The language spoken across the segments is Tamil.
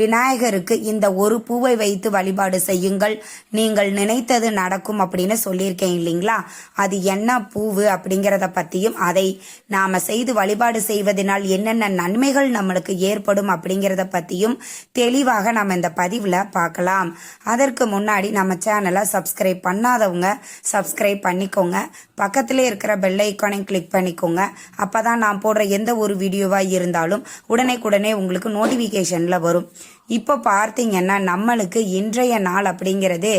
விநாயகருக்கு இந்த ஒரு பூவை வைத்து வழிபாடு செய்யுங்கள். நீங்கள் நினைத்தது நடக்கும் அப்படின்னு சொல்லியிருக்கேன் இல்லைங்களா? அது என்ன பூவு அப்படிங்கிறத பற்றியும் அதை நாம் செய்து வழிபாடு செய்வதனால் என்னென்ன நன்மைகள் நம்மளுக்கு ஏற்படும் அப்படிங்கிறத பற்றியும் தெளிவாக நம்ம இந்த பதிவில் பார்க்கலாம். அதற்கு முன்னாடி நம்ம சேனலை சப்ஸ்கிரைப் பண்ணாதவங்க சப்ஸ்கிரைப் பண்ணிக்கோங்க. பக்கத்திலே இருக்கிற பெல் ஐக்கானை கிளிக் பண்ணிக்கோங்க. அப்போ தான் நான் போடுற எந்த ஒரு வீடியோவாக இருந்தாலும் உடனே உங்களுக்கு நோட்டிஃபிகேஷனில் வரும். இப்போ பார்த்தீங்கன்னா நம்மளுக்கு இன்றைய நாள் அப்படிங்கிறது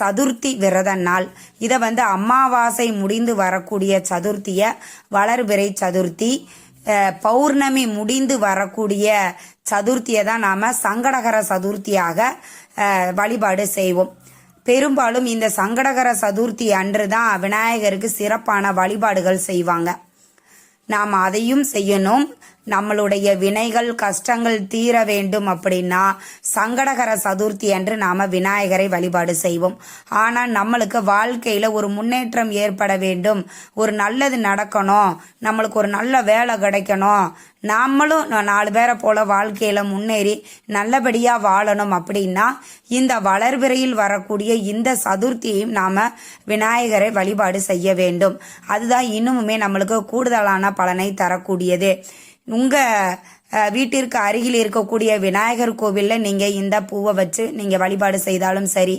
சதுர்த்தி விரத நாள். இதை வந்து அமாவாசை முடிந்து வரக்கூடிய சதுர்த்தியை வளர்பிறை சதுர்த்தி பௌர்ணமி முடிந்து வரக்கூடிய சதுர்த்தியை தான் நாம் சங்கடகர சதுர்த்தியாக வழிபாடு செய்வோம். பெரும்பாலும் இந்த சங்கடகர சதுர்த்தி அன்று தான் விநாயகருக்கு சிறப்பான வழிபாடுகள் செய்வாங்க. நாம் அதையும் செய்யணும். நம்மளுடைய வினைகள் கஷ்டங்கள் தீர வேண்டும் அப்படின்னா சங்கடகர சதுர்த்தி அன்று நாம விநாயகரை வழிபாடு செய்வோம். ஆனால் நம்மளுக்கு வாழ்க்கையில் ஒரு முன்னேற்றம் ஏற்பட வேண்டும். ஒரு நல்லது நடக்கணும். நம்மளுக்கு ஒரு நல்ல வேலை கிடைக்கணும். நாமளும் நாலு பேரை போல வாழ்க்கையில் முன்னேறி நல்லபடியாக வாழணும் அப்படின்னா இந்த வளர்பிறையில் வரக்கூடிய இந்த சதுர்த்தியையும் நாம் விநாயகரை வழிபாடு செய்ய வேண்டும். அதுதான் இன்னுமுமே நம்மளுக்கு கூடுதலான பலனை தரக்கூடியது. உங்கள் வீட்டிற்கு அருகில் இருக்கக்கூடிய விநாயகர் கோவிலில் நீங்கள் இந்த பூவை வச்சு நீங்கள் வழிபாடு செய்தாலும் சரி.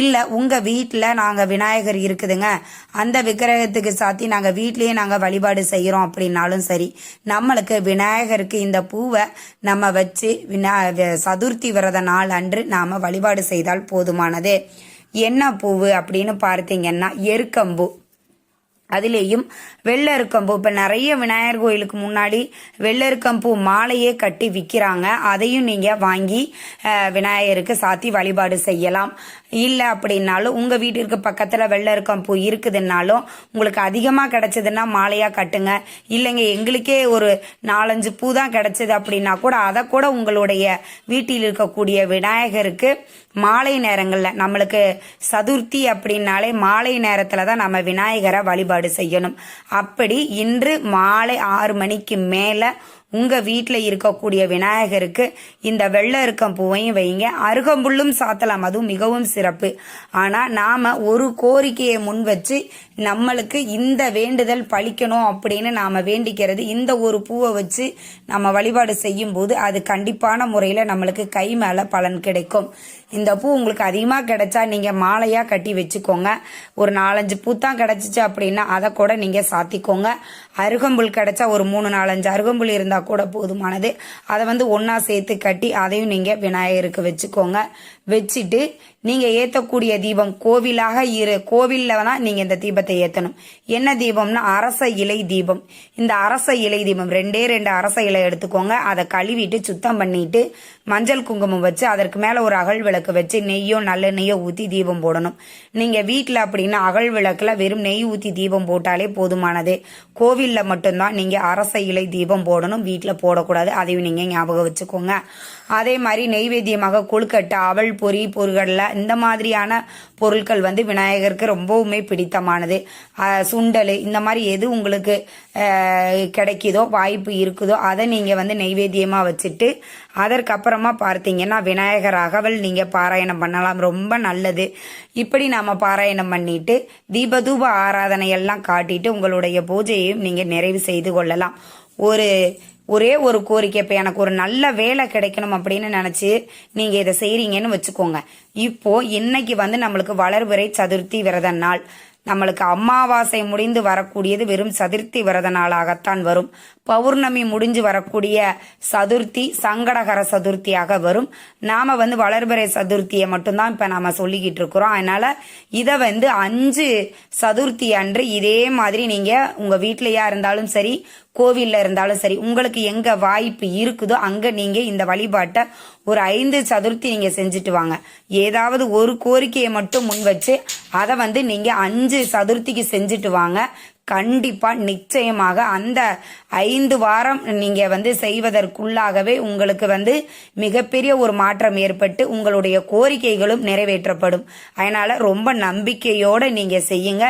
இல்லை உங்கள் வீட்டில் நாங்கள் விநாயகர் இருக்குதுங்க. அந்த விக்கிரகத்துக்கு சாத்தி நாங்கள் வீட்லேயே நாங்கள் வழிபாடு செய்கிறோம் அப்படின்னாலும் சரி. நம்மளுக்கு விநாயகருக்கு இந்த பூவை நம்ம வச்சு வினா சதுர்த்தி விரத நாள் அன்று நாம் வழிபாடு செய்தால் போதுமானது. என்ன பூவு அப்படின்னு பார்த்தீங்கன்னா எருக்கம்பூ. அதுலேயும் வெள்ளருக்கம்பூ. இப்போ நிறைய விநாயகர் கோயிலுக்கு முன்னாடி வெள்ளருக்கம்பூ மாலையே கட்டி விற்கிறாங்க அதையும் நீங்கள் வாங்கி விநாயகருக்கு சாத்தி வழிபாடு செய்யலாம். இல்லை அப்படின்னாலும் உங்கள் வீட்டிற்கு பக்கத்தில் வெள்ளருக்கம்பூ இருக்குதுன்னாலும் உங்களுக்கு அதிகமாக கிடச்சிதுன்னா மாலையாக கட்டுங்க. இல்லைங்க எங்களுக்கே ஒரு நாலஞ்சு பூ தான் கிடைச்சது அப்படின்னா கூட அதை கூட உங்களுடைய வீட்டில் இருக்கக்கூடிய விநாயகருக்கு மாலை நேரங்களில் நம்மளுக்கு சதுர்த்தி அப்படின்னாலே மாலை நேரத்தில் தான் நம்ம விநாயகரை வழிபாடு செய்யணும். அப்படி இன்று மாலை ஆறு மணிக்கு மேலே உங்கள் வீட்டில் இருக்கக்கூடிய விநாயகருக்கு இந்த வெள்ளை இருக்கம் பூவையும் வைங்க. அருகம்புல்லும் சாத்தலாம் அதுவும் மிகவும் சிறப்பு. ஆனால் நாம் ஒரு கோரிக்கையை முன் வச்சு நம்மளுக்கு இந்த வேண்டுதல் பழிக்கணும் அப்படின்னு நாம் வேண்டிக்கிறது இந்த ஒரு பூவை வச்சு நம்ம வழிபாடு செய்யும் போது அது கண்டிப்பான முறையில் நம்மளுக்கு கை மேலே பலன் கிடைக்கும். இந்த பூ உங்களுக்கு அதிகமாக கிடைச்சா நீங்கள் மாலையாக கட்டி வச்சுக்கோங்க. ஒரு நாலஞ்சு பூ தான் கிடச்சிச்சு அப்படின்னா அதை கூட நீங்கள் சாத்திக்கோங்க. அருகம்புல் கிடைச்சா ஒரு மூணு நாலஞ்சு அருகம்புல் இருந்தால் கூட போதுமானது. அதை வந்து ஒன்றா சேர்த்து கட்டி அதையும் நீங்கள் விநாயகருக்கு வச்சுக்கோங்க. வச்சுட்டு நீங்கள் ஏற்றக்கூடிய தீபம் கோவிலாக இரு. கோவிலில் தான் நீங்கள் இந்த தீபத்தை ஏற்றணும் என்ன தீபம்னா அரச இலை தீபம். இந்த அரச இலை தீபம் ரெண்டே ரெண்டு அரச இலை எடுத்துக்கோங்க. அதை கழுவிட்டு சுத்தம் பண்ணிட்டு மஞ்சள் குங்குமம் வச்சு அதற்கு மேலே ஒரு அகல் விளக்கு வச்சு நெய்யோ நல்லெண்ணெய்யோ ஊற்றி தீபம் போடணும். நீங்கள் வீட்டில் அப்படின்னா அகல் விளக்கில் வெறும் நெய் ஊற்றி தீபம் போட்டாலே போதுமானது. கோவிலில் மட்டும்தான் நீங்கள் அரச இலை தீபம் போடணும். வீட்டில் போடக்கூடாது. அதையும் நீங்கள் ஞாபகம் வச்சுக்கோங்க. அதே மாதிரி நெய்வேத்தியமாக கொழுக்கட்டை அவல் பொறி பொருள்களில் இந்த மாதிரியான பொருட்கள் வந்து விநாயகருக்கு ரொம்பவுமே பிடித்தமானது. சுண்டல் இந்த மாதிரி எது உங்களுக்கு கிடைக்குதோ வாய்ப்பு இருக்குதோ அதை நீங்கள் வந்து நெய்வேத்தியமாக வச்சுட்டு அதற்கப்புறமா பார்த்தீங்கன்னா விநாயகர் அகவல் நீங்கள் பாராயணம் பண்ணலாம். ரொம்ப நல்லது. இப்படி நாம் பாராயணம் பண்ணிட்டு தீபதூப ஆராதனையெல்லாம் காட்டிட்டு உங்களுடைய பூஜையையும் நீங்கள் நிறைவு செய்து கொள்ளலாம். ஒரு ஒரே ஒரு கோரிக்கை இப்போ எனக்கு ஒரு நல்ல வேலை கிடைக்கணும் அப்படின்னு நினச்சி நீங்கள் இதை செய்கிறீங்கன்னு வச்சுக்கோங்க. இப்போது இன்னைக்கு வந்து நம்மளுக்கு வளர்பிறை சதுர்த்தி விரத நாள். நம்மளுக்கு அமாவாசை முடிந்து வரக்கூடியது வெறும் சதுர்த்தி விரத நாளாகத்தான் வரும். பௌர்ணமி முடிஞ்சு வரக்கூடிய சதுர்த்தி சங்கடகர சதுர்த்தியாக வரும். நாம் வந்து வளர்பிறை சதுர்த்தியை மட்டும்தான் இப்போ நாம் சொல்லிக்கிட்டு இருக்கிறோம். அதனால் இதை வந்து அஞ்சு சதுர்த்தி அன்று இதே மாதிரி நீங்கள் உங்கள் வீட்டிலையாக இருந்தாலும் சரி கோவில்ல இருந்தாலும் சரி உங்களுக்கு எங்க வாய்ப்பு இருக்குதோ அங்க நீங்க இந்த வழிபாட்டை ஒரு ஐந்து சதுர்த்தி நீங்க செஞ்சுட்டு வாங்க. ஏதாவது ஒரு கோரிக்கையை மட்டும் முன் வச்சு அதை வந்து நீங்க அஞ்சு சதுர்த்திக்கு செஞ்சுட்டு வாங்க. கண்டிப்பாக நிச்சயமாக அந்த ஐந்து வாரம் நீங்கள் வந்து செய்வதற்குள்ளாகவே உங்களுக்கு வந்து மிகப்பெரிய ஒரு மாற்றம் ஏற்பட்டு உங்களுடைய கோரிக்கைகளும் நிறைவேற்றப்படும். அதனால் ரொம்ப நம்பிக்கையோடு நீங்கள் செய்யுங்க.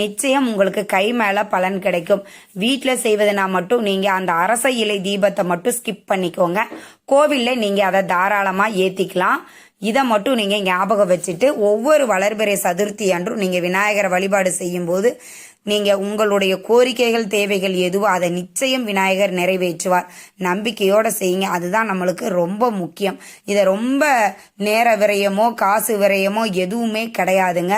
நிச்சயம் உங்களுக்கு கை மேலே பலன் கிடைக்கும். வீட்டில் செய்வதுனா மட்டும் நீங்கள் அந்த அரச இலை தீபத்தை மட்டும் ஸ்கிப் பண்ணிக்கோங்க. கோவில்ல நீங்கள் அதை தாராளமாக ஏற்றிக்கலாம் இதை மட்டும் நீங்கள் ஞாபகம் வச்சுட்டு ஒவ்வொரு வளர்பிறை சதுர்த்தி அன்றும் நீங்கள் விநாயகரை வழிபாடு செய்யும் நீங்கள் நீங்க உங்களுடைய கோரிக்கைகள் தேவைகள் எதுவோ அதை நிச்சயம் விநாயகர் நிறைவேற்றுவார். நம்பிக்கையோட செய்யுங்க. அதுதான் நம்மளுக்கு ரொம்ப முக்கியம். இதை ரொம்ப நேர விரயமோ காசு விரயமோ எதுவுமே கிடையாதுங்க.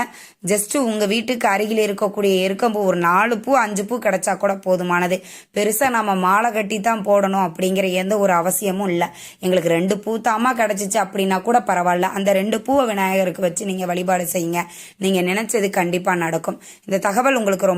ஜஸ்ட் உங்க வீட்டுக்கு அருகில் இருக்கக்கூடிய எருக்கம்பூ ஒரு நாலு பூ அஞ்சு பூ கிடைச்சா கூட போதுமானது. பெருசா நம்ம மாலை கட்டி தான் போடணும் அப்படிங்கிற எந்த ஒரு அவசியமும் இல்லை. எங்களுக்கு ரெண்டு பூ தாமா கிடைச்சிச்சு அப்படின்னா கூட பரவாயில்ல. அந்த ரெண்டு பூவை விநாயகருக்கு வச்சு நீங்க வழிபாடு செய்யுங்க. நீங்க நினைச்சது கண்டிப்பா நடக்கும். இந்த தகவல் உங்களுக்கு ரொம்ப